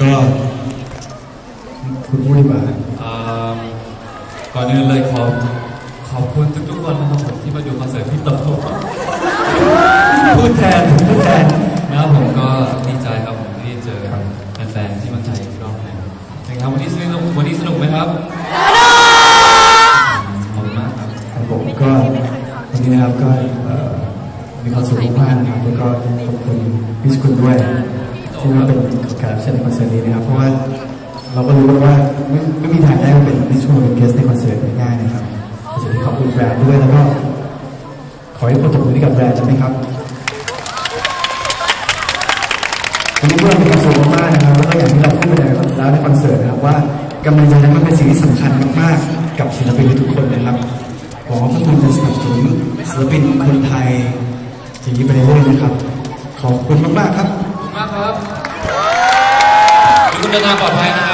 ก็คุณพูดดีกว่าอ่าก่อนอื่นเลยขอขอบคุณทุกๆคนนะครับผมที่มาดูคอนเสิร์ตพี่โตพูดแทนพูดแทนนะครับผมก็ดีใจครับผมที่ได้เจอแฟนๆที่เมาไทยอีกรอบหนึงนะครับวันนี้สนุกวันนี้สนุกไหมครับขอบคุณมากครับครับผมก็วันนี้นะครับก็เอ่อมีความสุขมากๆนะครับแล้วก็ขอบคุณพี่สกุลด้วย ที่มาเป็นแขกรับเชิญในคอนเสิร์ตนี้นะครับ เพราะว่าเราก็รู้กันว่าไม่ไม่มีทางได้เป็นพี่สกุลเป็นเกสในคอนเสิร์ตง่ายๆนะครับคอนเสิร์ตนี้ขอบคุณแบรนด์ด้วยแล้วก็ขอให้คนตบมือให้กับแบรนด์ได้ไหมครับวันนี้พวกเรามีความสุขมากนะครับแล้วก็อย่างที่เราพูดไปแล้วในคอนเสิร์ตนะครับว่ากำลังใจนั้นมันเป็นสิ่งที่สำคัญมากๆ กับศิลปินทุกคนนะครับหวังว่าพวกคุณจะสนับสนุนศิลปินคนไทยอย่างนี้ไปเรื่อยๆนะครับ ขอบคุณมากๆครับขอบคุณมากครับ คนเดินทางปลอดภัยนะ